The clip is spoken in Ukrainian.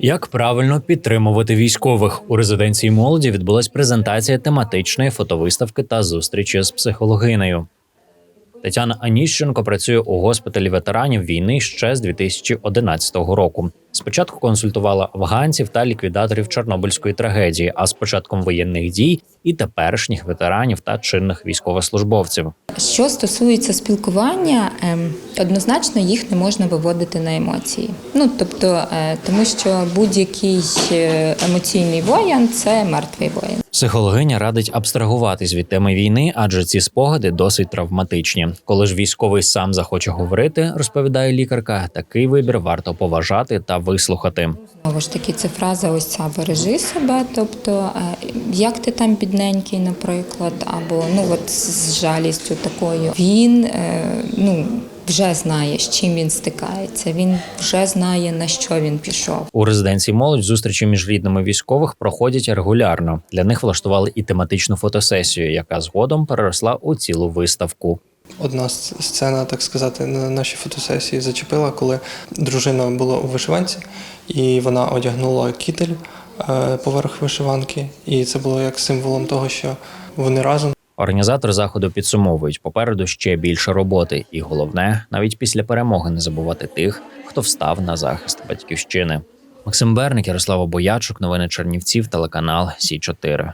Як правильно підтримувати військових у резиденції молоді відбулась презентація тематичної фотовиставки та зустрічі з психологинею. Тетяна Аніщенко працює у госпіталі ветеранів війни ще з 2011 року. Спочатку консультувала афганців та ліквідаторів Чорнобильської трагедії, а з початком воєнних дій і теперішніх ветеранів та чинних військовослужбовців. Що стосується спілкування, ем, однозначно їх не можна виводити на емоції. Ну тобто, е, тому що будь-який е, емоційний воїн це мертвий воїн. Психологиня радить абстрагуватись від теми війни, адже ці спогади досить травматичні. Коли ж військовий сам захоче говорити, розповідає лікарка, такий вибір варто поважати та вислухати. Знову ж таки, це фраза ось ця бережи себе. Тобто, е, як ти там бідненький, наприклад, або ну от з жалістю такою. Він е, ну вже знає, з чим він стикається. Він вже знає на що він пішов. У резиденції молодь зустрічі між рідними військових проходять регулярно. Для них влаштували і тематичну фотосесію, яка згодом переросла у цілу виставку. Одна сцена, так сказати, на нашій фотосесії зачепила, коли дружина була у вишиванці, і вона одягнула кітель е, поверх вишиванки, і це було як символом того, що вони разом. Організатори заходу підсумовують попереду ще більше роботи, і головне, навіть після перемоги не забувати тих, хто встав на захист батьківщини. Максим Берник, Ярослава Боячук, новини Чернівців, телеканал Сі 4